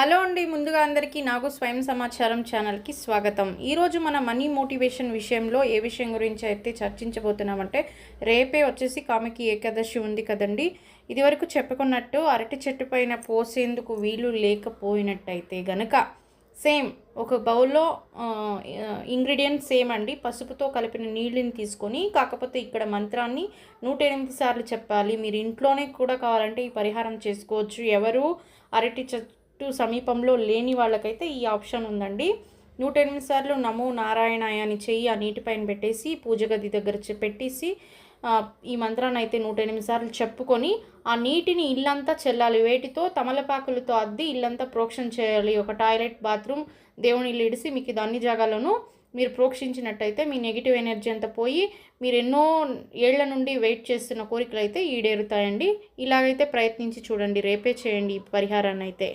Hello అండి ముందుగా అందరికీ నాకు స్వయం సమాచారం ఛానల్కి స్వాగతం. ఈరోజు మన మనీ మోటివేషన్ విషయంలో ఏ విషయం గురించి అయితే చర్చించబోతున్నామంటే రేపే వచ్చేసి కామెకి ఏకాదశి ఉంది కదండి. ఇదివరకు చెప్పుకున్నట్టు అరటి చెట్టు పైన పోసేందుకు వీలు లేకపోయినట్టయితే గనక సేమ్ ఒక బౌల్లో ఇంగ్రీడియంట్స్ సేమ్ అండి. పసుపుతో కలిపిన నీళ్ళని తీసుకొని కాకపోతే ఇక్కడ మంత్రాన్ని నూట ఎనిమిది సార్లు చెప్పాలి. మీరు ఇంట్లోనే కూడా కావాలంటే ఈ పరిహారం చేసుకోవచ్చు. ఎవరు అరటి చెట్టు సమీపంలో లేని వాళ్ళకైతే ఈ ఆప్షన్ ఉందండి. నూట ఎనిమిది సార్లు నమో నారాయణాయ అని చెయ్యి ఆ నీటిపైన పెట్టేసి పూజ గది దగ్గర పెట్టేసి ఈ మంత్రాన్ని అయితే నూట ఎనిమిది సార్లు చెప్పుకొని ఆ నీటిని ఇల్లంతా చెల్లాలి. వేటితో తమలపాకులతో అద్ది ఇల్లంతా ప్రోక్షణ చేయాలి. ఒక టాయిలెట్ బాత్రూమ్ దేవుని ఇల్లు ఇడిసి మీకు ఇది అన్ని జాగాలను మీరు ప్రోక్షించినట్టయితే మీ నెగిటివ్ ఎనర్జీ అంతా పోయి మీరు ఎన్నో ఏళ్ళ నుండి వెయిట్ చేస్తున్న కోరికలు అయితే ఈడేరుతాయండి. ఇలాగైతే ప్రయత్నించి చూడండి. రేపే చేయండి ఈ పరిహారాన్ని అయితే